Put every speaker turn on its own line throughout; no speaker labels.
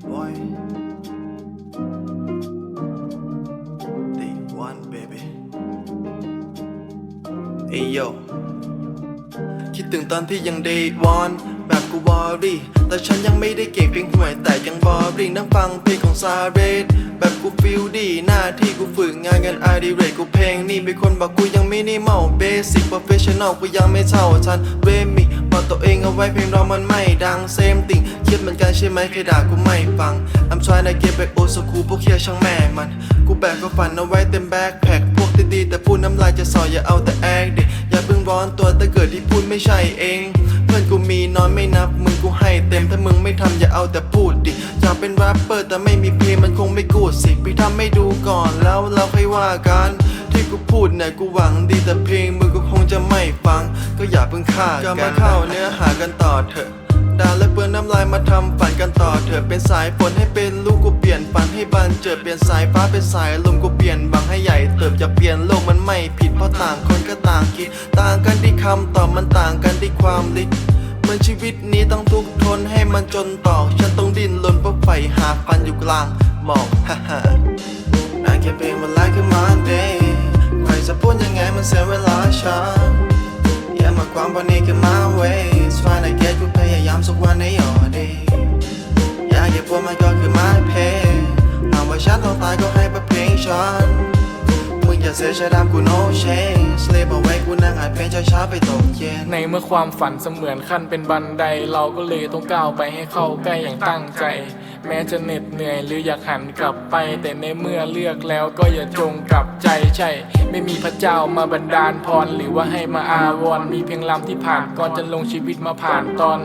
boy. Day one, baby. Hey yo คิดถึงตอนที่ยัง day one แบบกูวอรี่ แต่ฉันยังไม่ได้เก่งเพียงห่วยแต่ยังบอริ่งนั่งฟังเพลงของซาเรตแบบกูฟิลดีหน้าที่กูฝึกงานกันอดิเรกกูเพลงนี่เป็นคนบอกกูยังไม่ได้เมาเบสิกโปรเฟชชั่นอลกูยังไม่เท่าทันเวมิบอกตัวเองเอาไว้เพลงเรามันไม่ดังเซมติง คิดเหมือนกันใช่ไหมแค่ด่ากูไม่ฟัง I'm trying to get back old school พวกเคียช่างแม่มัน กูแบกก็ฝันเอาไว้เต็มแบ็คแพ็คพวกดีๆแต่พูดน้ำลายจะสออย่าเอาแต่แอคดิอย่าเพิ่งร้อนตัวถ้าเกิดที่พูดไม่ใช่เอง เพื่อนกูมีน้อยไม่นับมึงกูให้เต็มถ้ามึงไม่ทำอย่าเอาแต่พูดดิอยากเป็นแรปเปอร์แต่ไม่มีเพลงมันคงไม่กูดสิไปทำให้ดูก่อนแล้วเราค่อยว่ากันที่กูพูดเนี่ยกูหวังดีแต่เพลงมึงก็คงจะไม่ฟัง ก็อย่าเพิ่งฆ่ากันก็มาเข้าเนื้อหากันต่อเถอะ ดาและเปื้อนน้ำลายมาทำฝันกันต่อเถอะเป็นสายฝนให้เป็นลูกกูเปลี่ยนฝันให้บานเจิดเปลี่ยนสายฟ้าเป็นสายลมกูเปลี่ยนบังให้ใหญ่เติบจะเปลี่ยนโลกมันไม่ผิดเพราะต่างคนก็ต่างคิด ต่างกันที่คำตอบมันต่างกันที่ความลิดเหมือนชีวิตนี้ต้องทุกข์ทนให้มันจนตอกฉันต้องดิ้นรนเพื่อไฟหาฟันอยู่กลางหมอกฮ่าฮ่า I can be my like a Monday ใครจะพูดยังไงมันเสียเวลาฉันอย่ามาความวันนี้คือ my ways Trying to get กูพยายามสัก วันใน your day อยากเก็บพวกมันก็คือ my pain หากว่าฉันต้องตายก็ให้ประเพลงฉันมึงอย่าเสียใจดำกู no change Sleep away กูนั่งอ่านเพลงช้าๆไปตกเย็น
ในเมื่อความฝันเสมือนขั้นเป็นบันได เราก็เลยต้องก้าวไปให้เข้าใกล้อย่างตั้งใจ แม้จะเหน็ดเหนื่อยหรืออยากหันกลับไป แต่ในเมื่อเลือกแล้วก็อย่าจงกลับใจใช่ ไม่มีพระเจ้ามาบันดาลพร หรือว่าให้มาอาวรมีเพียงลำที่ผ่านก่อนจะลงชีวิตมาผ่านตอน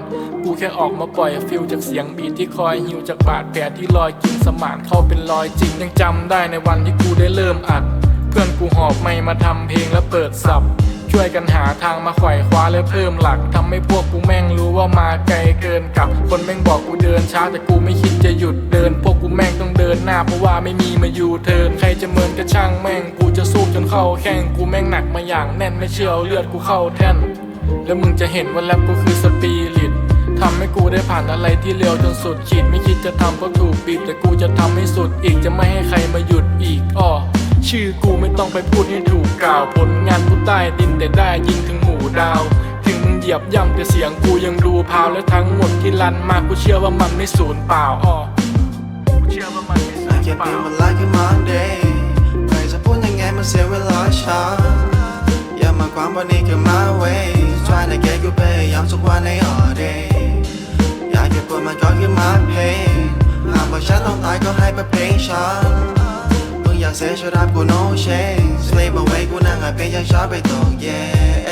กูแค่ออกมาปล่อยฟิลจากเสียงบีทที่คอยหิวจากบาดแผลที่ลอยกินสมานเข้าเป็นรอยจริงยังจำได้ในวันที่กูได้เริ่มอัด เพื่อนกูหอบไม่มาทำเพลงแล้วเปิดสับช่วยกันหาทางมาไขว่คว้าและเพิ่มหลักทำให้พวกกูแม่งรู้ว่ามาไกลเกินกับ คนแม่งบอกกูเดินช้าแต่กูไม่คิด หยุดเดิน พวกกูแม่งต้องเดินหน้า เพราะว่าไม่มีมาอยู่เทินใครจะเมินก็ช่างแม่ง กูจะสู้จนเข้าแข่งกูแม่งหนักมาอย่างแน่นไม่เชื่อเลือดกูเข้าแท่น แล้วมึงจะเห็นว่าแรปกูคือสปิริตทำให้กูได้ผ่านอะไรที่เร็วจนสุดขีดไม่คิดจะทำเพราะถูกบีบแต่กูจะทำให้สุดอีกจะไม่ให้ใครมาหยุดอีกอ้อชื่อกูไม่ต้องไปพูดให้ถูกกล่าวผลงานกูใต้ดินแต่ได้ยิงถึงหมู่ดาว ยียบย่ำแต่เสียงกูยังดูพาวและทั้งหมดที่ลันมากูเชื่อว่ามันไม่สูญเปล่าอ้อกูเชื่อว่ามันไม่สู
I
ญ
can
เป
be
ล่า
my like a Monday ใครจะพูดยังไงมันเสียเวลาฉันอย่ามาความวันนี้คือ my way Try to get กูพยายามทุกวันใน all day อยากเก็บปวดมันก็คือ my pain หากว่าฉันต้องตายก็ให้ไปเพลงฉันมึงอยากเสียชีวิตกู no shame Sleep away กูนั่งอ่านเพลงช้าไปตกเย็น